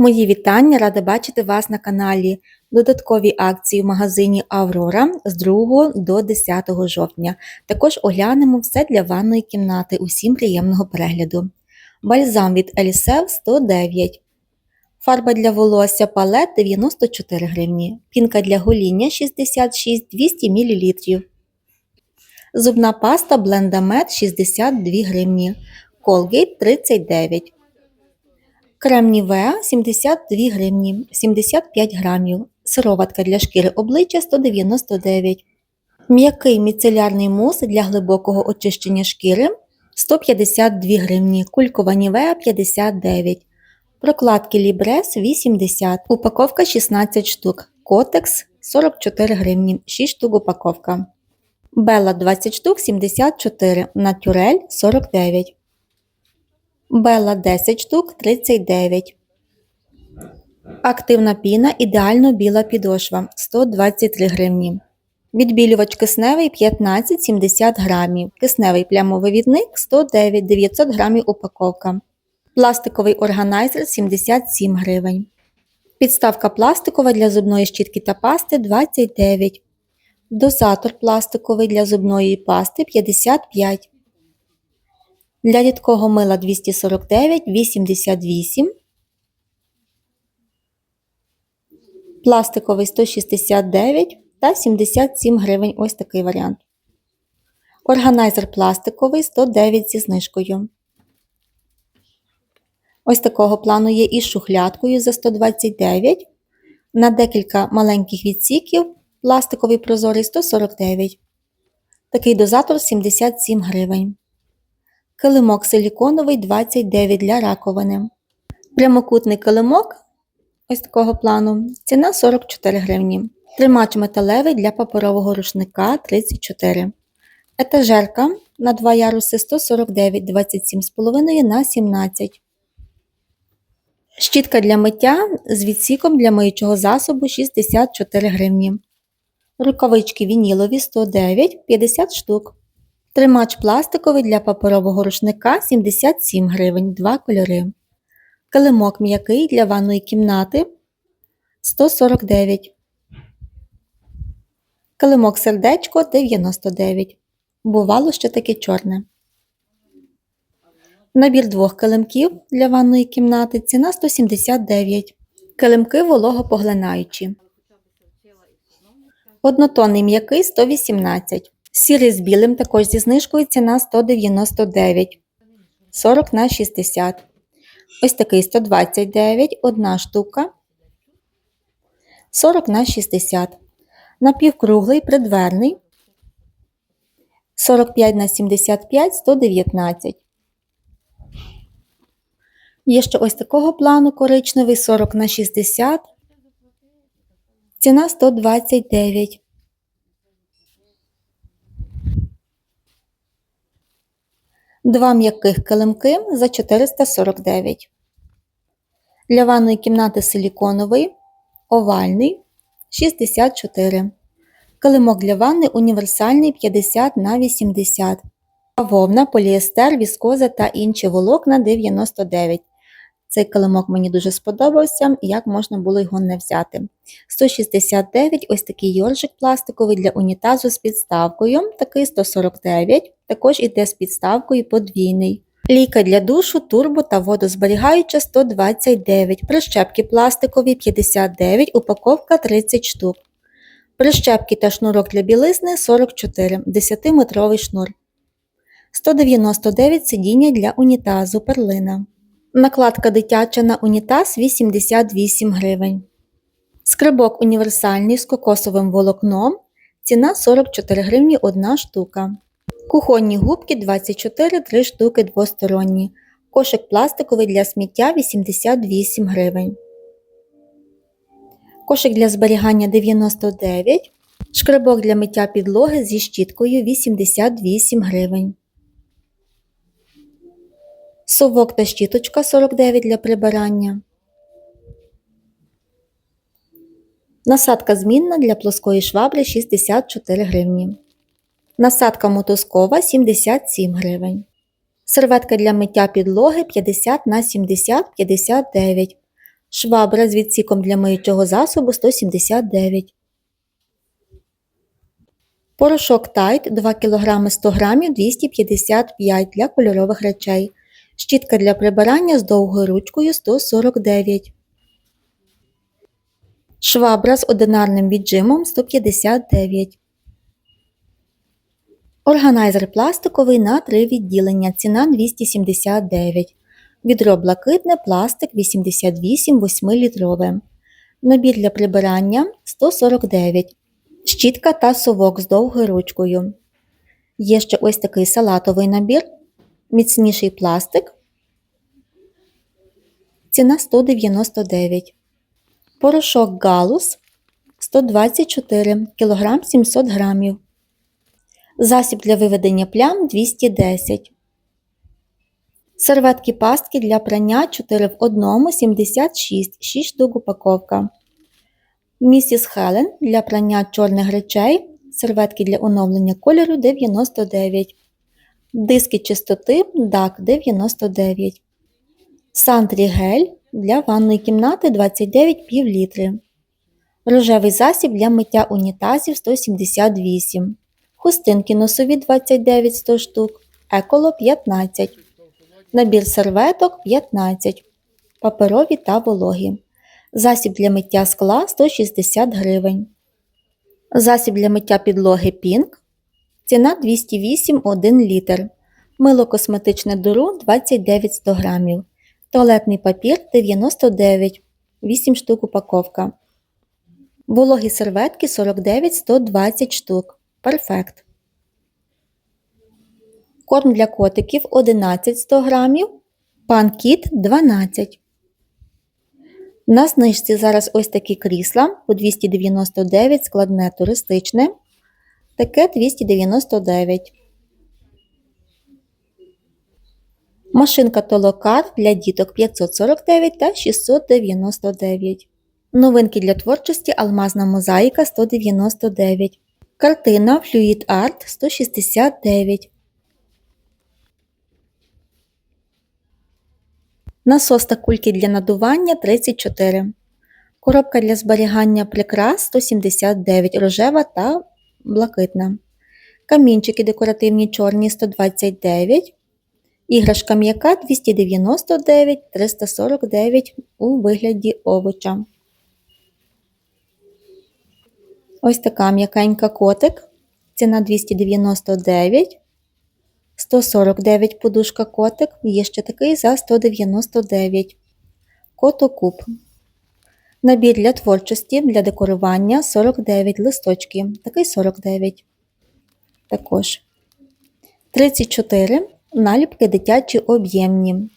Мої вітання, рада бачити вас на каналі. Додаткові акції в магазині Аврора з 2 до 10 жовтня. Також оглянемо все для ванної кімнати. Усім приємного перегляду. Бальзам від Елісев 109. Фарба для волосся палет 94 гривні. Пінка для гоління 66 200 мл. Зубна паста Блендамед 62 гривні. Colgate 39 Крем Нівеа 72 гривні, 75 грамів. Сироватка для шкіри обличчя 199. М'який міцелярний мус для глибокого очищення шкіри 152 гривні. Кулькова Нівеа 59. Прокладки Лібрес 80. Упаковка 16 штук. Котекс 44 гривні. 6 штук упаковка. Белла 20 штук 74. Натюрель 49. Белла 10 штук 39. Активна піна ідеально біла підошва 123 гривні. Відбілювач кисневий 15-70 грамів. Кисневий плямовивідник 109 900 грамів упаковка. Пластиковий органайзер 77 гривень. Підставка пластикова для зубної щітки та пасти 29. Дозатор пластиковий для зубної пасти 55. Для рідкого мила 249, 88. Пластиковий 169 та 77 гривень. Ось такий варіант. Органайзер пластиковий 109 зі знижкою. Ось такого плану є із шухлядкою за 129. На декілька маленьких відсіків пластиковий прозорий 149. Такий дозатор 77 гривень. Килимок силіконовий 29 для раковини. Прямокутний килимок ось такого плану. Ціна 44 гривні. Тримач металевий для паперового рушника 34. Етажерка на 2 яруси 149 27,5 на 17. Щітка для миття з відсіком для миючого засобу 64 гривні. Рукавички вінілові 109 50 штук. Тримач пластиковий для паперового рушника 77 гривень, 2 кольори. Килимок м'який для ванної кімнати 149. Килимок сердечко 99. Бувало ще таке чорне. Набір двох килимків для ванної кімнати ціна 179. Килимки вологопоглинаючі. Однотонний м'який 118. Сірий з білим також зі знижкою ціна 199. 40 на 60. Ось такий 129, одна штука. 40 на 60. Напівкруглий придверний. 45 на 75 119. Є ще ось такого плану коричневий 40 на 60. Ціна 129. Два м'яких килимки за 449. Для ванної кімнати силіконовий, овальний 64. Килимок для ванни універсальний 50 на 80. Вовна, поліестер, віскоза та інші волокна 99. Цей килимок мені дуже сподобався, як можна було його не взяти. 169 ось такий йоржик пластиковий для унітазу з підставкою, такий 149, також іде з підставкою подвійний. Лійка для душу, турбо та водозберігаюча 129, прищепки пластикові 59, упаковка 30 штук. Прищепки та шнурок для білизни 44, 10-метровий шнур. 199 сидіння для унітазу перлина. Накладка дитяча на унітаз 88 гривень. Скрибок універсальний з кокосовим волокном. Ціна 44 гривні 1 штука. Кухонні губки 24 3 штуки двосторонні. Кошик пластиковий для сміття 88 гривень. Кошик для зберігання 99. Шкребок для миття підлоги зі щіткою 88 гривень. Совок та щіточка 49 для прибирання. Насадка змінна для плоскої швабри 64 гривні. Насадка мотузкова 77 гривень. Серветка для миття підлоги 50 на 70 59. Швабра з відсіком для миючого засобу 179. Порошок Тайт 2 кг 100 г 255 для кольорових речей. Щітка для прибирання з довгою ручкою 149. Швабра з одинарним віджимом 159. Органайзер пластиковий на 3 відділення. Ціна 279. Відро блакитне, пластик 88 8-літрове. Набір для прибирання 149. Щітка та совок з довгою ручкою. Є ще ось такий салатовий набір. Міцніший пластик. Ціна 199. Порошок галус 124 кг 700 г. Засіб для виведення плям 210 Серветки пастки для прання 4 в 1 76 6 штук упаковка. Місіс Хелен для прання чорних речей. Серветки для оновлення кольору 99. Диски чистоти DAC 99. Сантрі гель для ванної кімнати 29 літри. Рожевий засіб для миття унітазів 178. Хустинки носові 29 100 штук. Еколо 15. Набір серветок 15. Паперові та вологі. Засіб для миття скла 160 гривень. Засіб для миття підлоги Пінк. Ціна 208 1 літр. Мило косметичне дуру 29 100 грамів. Туалетний папір 99 8 штук упаковка. Вологі серветки 49 120 штук. Перфект. Корм для котиків 11 100 грамів. Пан кіт 12. На знижці зараз ось такі крісла по 299 складне туристичне. Таке 299. Машинка Толокар для діток 549 та 699. Новинки для творчості Алмазна мозаїка 199. Картина Fluid Art 169. Насос та кульки для надування 34. Коробка для зберігання прикрас 179 рожева та блакитна. Камінчики декоративні чорні 129. Іграшка м'яка 299 349 у вигляді овоча. Ось така м'якенька котик. Ціна 299. 149 подушка котик. Є ще такий за 199. Котокуб. Набір для творчості для декорування 49 листочки. Такий 49. Також 34 наліпки дитячі об'ємні.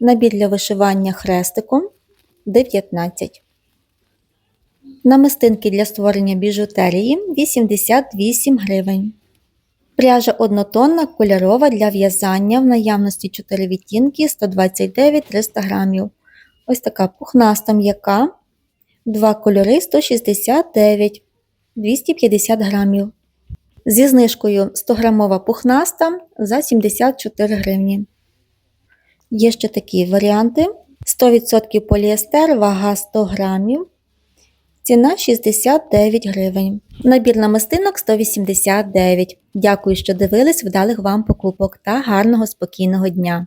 Набір для вишивання хрестиком 19. Намистинки для створення біжутерії 88 гривень. Пряжа однотонна кольорова для в'язання в наявності 4 відтінки 129 300 грамів. Ось така пухнаста м'яка. Два кольори 169 250 грамів. Зі знижкою 100 грамова пухнаста за 74 гривні. Є ще такі варіанти: 100% поліестер, вага 100 грамів. Ціна 69 гривень. Набір намистинок 189. Дякую, що дивились, вдалих вам покупок та гарного спокійного дня!